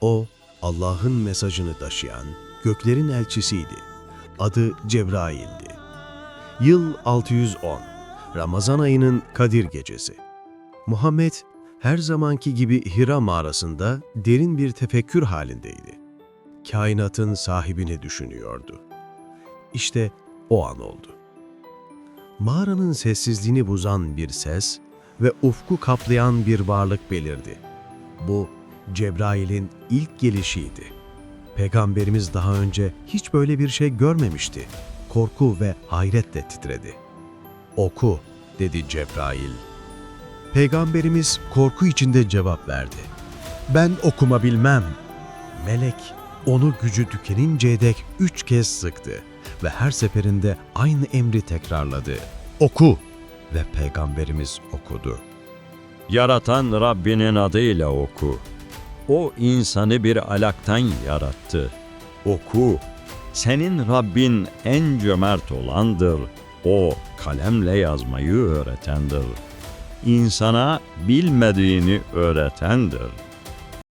O, Allah'ın mesajını taşıyan göklerin elçisiydi. Adı Cebrail'di. Yıl 610. Ramazan ayının Kadir gecesi. Muhammed her zamanki gibi Hira mağarasında derin bir tefekkür halindeydi. Kainatın sahibini düşünüyordu. İşte o an oldu. Mağaranın sessizliğini bozan bir ses ve ufku kaplayan bir varlık belirdi. Bu Cebrail'in ilk gelişiydi. Peygamberimiz daha önce hiç böyle bir şey görmemişti. Korku ve hayretle titredi. Oku, dedi Cebrail. Peygamberimiz korku içinde cevap verdi. Ben okuma bilmem. Melek onu gücü tükeninceye dek üç kez sıktı ve her seferinde aynı emri tekrarladı. Oku! Ve Peygamberimiz okudu. Yaratan Rabbinin adıyla oku. O insanı bir alaktan yarattı. Oku. Senin Rabbin en cömert olandır. O kalemle yazmayı öğretendir. İnsana bilmediğini öğretendir.